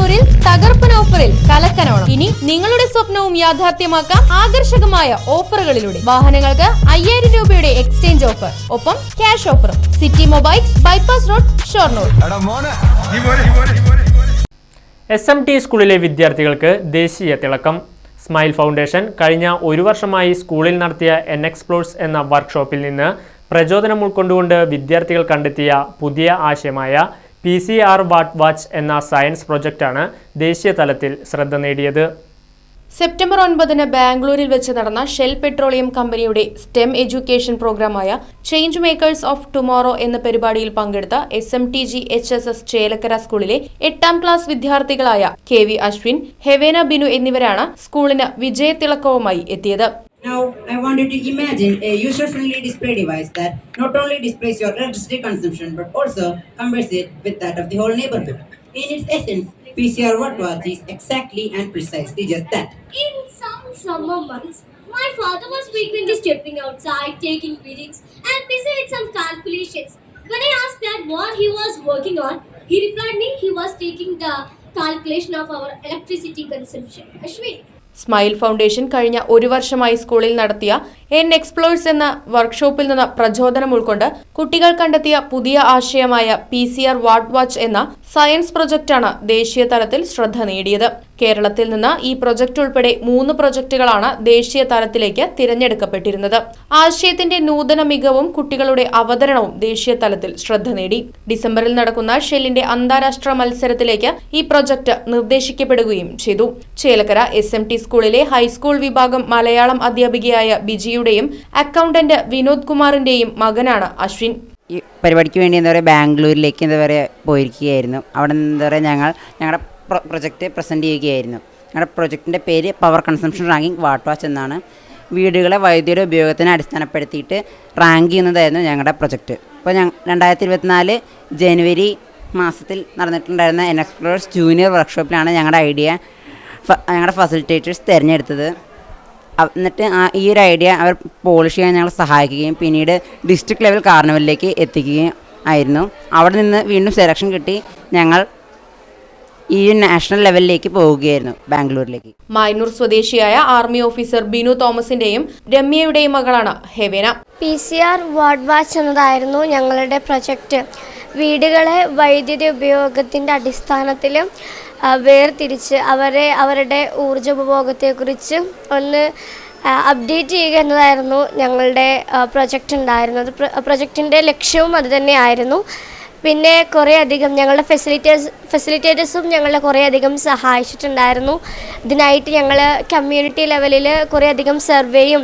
ഷൊർണൂരിൽ തകർപ്പൻ ഓഫറിൽ കലക്കനോണം. ഇനി നിങ്ങളുടെ സ്വപ്നവും യാഥാർത്ഥ്യമാക്കാം ആകർഷകമായ ഓഫറുകളിലൂടെ. വാഹനങ്ങൾക്ക് അയ്യായിരം രൂപയുടെ എക്സ്ചേഞ്ച് ഓഫർ. ഒപ്പം ക്യാഷ് ഓഫറും. City mobiles bypass road Shoranur. S M T സ്കൂളിലെ വിദ്യാർത്ഥികൾക്ക് ദേശീയ തിളക്കം. സ്മൈൽ ഫൗണ്ടേഷൻ കഴിഞ്ഞ ഒരു വർഷമായി സ്കൂളിൽ നടത്തിയ എൻ എക്സ്പ്ലോഴ്സ് എന്ന വർക്ക്ഷോപ്പിൽ നിന്ന് പ്രചോദനം ഉൾക്കൊണ്ടുകൊണ്ട് വിദ്യാർത്ഥികൾ കണ്ടെത്തിയ പുതിയ ആശയമായ P C R watt watch എന്ന സയൻസ് പ്രൊജക്റ്റാണ് ദേശീയ തലത്തിൽ ശ്രദ്ധ നേടിയത്. സെപ്റ്റംബർ ഒൻപതിന് ബാംഗ്ലൂരിൽ വെച്ച് നടന്ന ഷെൽ പെട്രോളിയം കമ്പനിയുടെ സ്റ്റെം എഡ്യൂക്കേഷൻ പ്രോഗ്രാമായ ചേഞ്ച് മേക്കേഴ്സ് ഓഫ് ടുമോറോ എന്ന പരിപാടിയിൽ പങ്കെടുത്ത S M T G H S S Chelakkara സ്കൂളിലെ എട്ടാം ക്ലാസ് വിദ്യാർത്ഥികളായ കെ വി അശ്വിൻ ഹെവേന ബിനു എന്നിവരാണ് സ്കൂളിന് വിജയത്തിളക്കവുമായി എത്തിയത്. Now, I want you to imagine a user-friendly display device that not only displays your electricity consumption but also compares it with that of the whole neighborhood. In its essence, PCR Wattwatch is exactly and precisely just that. In some summer months, my father was frequently stepping outside, taking readings, and busy with some calculations. When I asked Dad what he was working on, he replied me he was taking the calculation of our electricity consumption. Ashwin, smile foundation കഴിഞ്ഞ ഒരു വർഷമായി സ്കൂളിൽ നടത്തിയ N എക്സ്പ്ലോഴ്സ് എന്ന വർക്ക്ഷോപ്പിൽ നിന്ന് പ്രചോദനം ഉൾക്കൊണ്ട് കുട്ടികൾ കണ്ടെത്തിയ പുതിയ ആശയമായ P C R watt watch എന്ന സയൻസ് പ്രൊജക്റ്റാണ് ദേശീയ തലത്തിൽ ശ്രദ്ധ നേടിയത്. കേരളത്തിൽ നിന്ന് ഈ പ്രൊജക്ട് ഉൾപ്പെടെ മൂന്ന് പ്രൊജക്ടുകളാണ് ദേശീയ തലത്തിലേക്ക് തിരഞ്ഞെടുക്കപ്പെട്ടിരുന്നത്. ആശയത്തിന്റെ നൂതന മികവും കുട്ടികളുടെ അവതരണവും ദേശീയ തലത്തിൽ ശ്രദ്ധ നേടി. ഡിസംബറിൽ നടക്കുന്ന ഷെല്ലിന്റെ അന്താരാഷ്ട്ര മത്സരത്തിലേക്ക് ഈ പ്രൊജക്ട് നിർദ്ദേശിക്കപ്പെടുകയും ചെയ്തു. ചേലക്കര എസ് എം ടി സ്കൂളിലെ ഹൈസ്കൂൾ വിഭാഗം മലയാളം അധ്യാപികയായ ബിജിയുടെയും അക്കൗണ്ടന്റ് വിനോദ് കുമാറിന്റെയും മകനാണ് അശ്വിൻ. ഈ പരിപാടിക്ക് വേണ്ടി എന്താ പറയുക ബാംഗ്ലൂരിലേക്ക് എന്താ പറയുക പോയിരിക്കുകയായിരുന്നു. അവിടെ എന്താ പറയുക ഞങ്ങൾ ഞങ്ങളുടെ പ്രൊജക്റ്റ് പ്രസന്റ് ചെയ്യുകയായിരുന്നു. ഞങ്ങളുടെ പ്രൊജക്റ്റിന്റെ പേര് power consumption ranking watt watch എന്നാണ്. വീടുകളെ വൈദ്യുതിയുടെ ഉപയോഗത്തിനെ അടിസ്ഥാനപ്പെടുത്തിയിട്ട് റാങ്ക് ചെയ്യുന്നതായിരുന്നു ഞങ്ങളുടെ പ്രൊജക്റ്റ് അപ്പോൾ ഞങ്ങൾ രണ്ടായിരത്തി ഇരുപത്തിനാല് ജനുവരി മാസത്തിൽ നടന്നിട്ടുണ്ടായിരുന്ന എൻ എക്സ്പ്ലോറേഴ്സ് ജൂനിയർ വർക്ക്ഷോപ്പിലാണ് ഞങ്ങളുടെ ഐഡിയ ഞങ്ങളുടെ ഫെസിലിറ്റേറ്റേഴ്സ് തിരഞ്ഞെടുത്തത്. എന്നിട്ട് ആ ഈ ഒരു ഐഡിയ അവർ പോളിഷ് ചെയ്യാൻ ഞങ്ങളെ സഹായിക്കുകയും പിന്നീട് ഡിസ്ട്രിക്ട് ലെവൽ കാർണിവലിലേക്ക് എത്തിക്കുകയും ആയിരുന്നു. അവിടെ നിന്ന് വീണ്ടും സെലക്ഷൻ കിട്ടി. ഞങ്ങൾ ഈ നാഷണൽ ലെവലിലേക്ക് പോവുകയായിരുന്നു ബാംഗ്ലൂരിലേക്ക്. മൈനൂർ സ്വദേശിയായ ആർമി ഓഫീസർ ബിനു തോമസിന്റെയും രമ്യയുടെയും മകളാണ് Hevena. P C R ward watch എന്നതായിരുന്നു ഞങ്ങളുടെ പ്രൊജക്റ്റ് വീടുകളെ വൈദ്യുതി ഉപയോഗത്തിന്റെ അടിസ്ഥാനത്തിൽ വേർതിരിച്ച് അവരെ അവരുടെ ഊർജ ഉപഭോഗത്തെക്കുറിച്ച് ഒന്ന് അപ്ഡേറ്റ് ചെയ്യുക എന്നതായിരുന്നു ഞങ്ങളുടെ പ്രൊജക്റ്റ് ഉണ്ടായിരുന്നത്. പ്രൊജക്റ്റിന്റെ ലക്ഷ്യവും അത് തന്നെയായിരുന്നു. പിന്നെ കുറേ അധികം ഞങ്ങളുടെ ഫെസിലിറ്റേഴ്സ് ഫെസിലിറ്റേറ്റേഴ്സും ഞങ്ങളെ കുറേ അധികം സഹായിച്ചിട്ടുണ്ടായിരുന്നു. ഇതിനായിട്ട് ഞങ്ങൾ കമ്മ്യൂണിറ്റി ലെവലിൽ കുറേ അധികം സർവേയും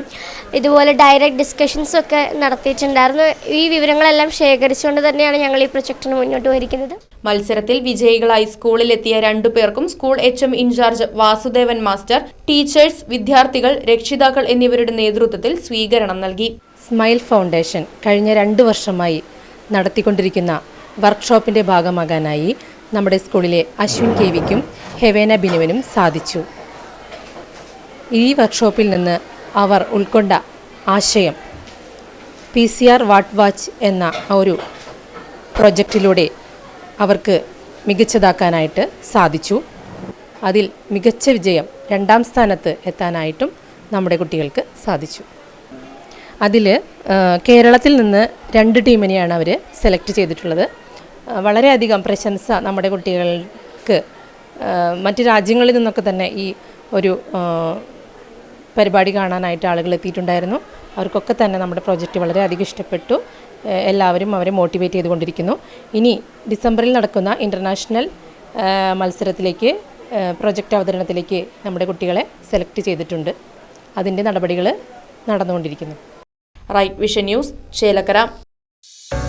ഇതുപോലെ ഡയറക്റ്റ് ഡിസ്കഷൻസും ഒക്കെ നടത്തിയിട്ടുണ്ടായിരുന്നു. ഈ വിവരങ്ങളെല്ലാം ശേഖരിച്ചുകൊണ്ട് തന്നെയാണ് ഞങ്ങൾ ഈ പ്രൊജക്റ്റിന് മുന്നോട്ട് പോയിരിക്കുന്നത്. മത്സരത്തിൽ വിജയികളായി സ്കൂളിലെത്തിയ രണ്ടു പേർക്കും school H M in charge Vasudevan master teachers വിദ്യാർത്ഥികൾ രക്ഷിതാക്കൾ എന്നിവരുടെ നേതൃത്വത്തിൽ സ്വീകരണം നൽകി. സ്മൈൽ ഫൗണ്ടേഷൻ കഴിഞ്ഞ രണ്ടു വർഷമായി നടത്തിക്കൊണ്ടിരിക്കുന്ന വർക്ക്ഷോപ്പിന്റെ ഭാഗമാകാനായി നമ്മുടെ സ്കൂളിലെ അശ്വിൻ കെ വിക്കും ഹെവേന ബിനുവിനും സാധിച്ചു. ഈ വർക്ക്ഷോപ്പിൽ നിന്ന് അവർ ഉൾക്കൊണ്ട ആശയം P C R watt watch എന്ന ഒരു പ്രൊജക്റ്റിലൂടെ അവർക്ക് മികച്ചതാക്കാനായിട്ട് സാധിച്ചു. അതിൽ മികച്ച വിജയം രണ്ടാം സ്ഥാനത്ത് എത്താനായിട്ടും നമ്മുടെ കുട്ടികൾക്ക് സാധിച്ചു. അതിൽ കേരളത്തിൽ നിന്ന് രണ്ട് ടീമിനെയാണ് അവർ സെലക്ട് ചെയ്തിട്ടുള്ളത്. വളരെയധികം പ്രശംസ നമ്മുടെ കുട്ടികൾക്ക് മറ്റ് രാജ്യങ്ങളിൽ നിന്നൊക്കെ തന്നെ ഈ ഒരു പരിപാടി കാണാനായിട്ട് ആളുകൾ എത്തിയിട്ടുണ്ടായിരുന്നു. അവർക്കൊക്കെ തന്നെ നമ്മുടെ പ്രോജക്റ്റ് വളരെയധികം ഇഷ്ടപ്പെട്ടു. എല്ലാവരും അവരെ മോട്ടിവേറ്റ് ചെയ്തുകൊണ്ടിരിക്കുന്നു. ഇനി ഡിസംബറിൽ നടക്കുന്ന ഇന്റർനാഷണൽ മത്സരത്തിലേക്ക് പ്രൊജക്റ്റ് അവതരണത്തിലേക്ക് നമ്മുടെ കുട്ടികളെ സെലക്ട് ചെയ്തിട്ടുണ്ട്. അതിന്റെ നടപടികൾ നടന്നുകൊണ്ടിരിക്കുന്നു. Right vision news Chelakkara.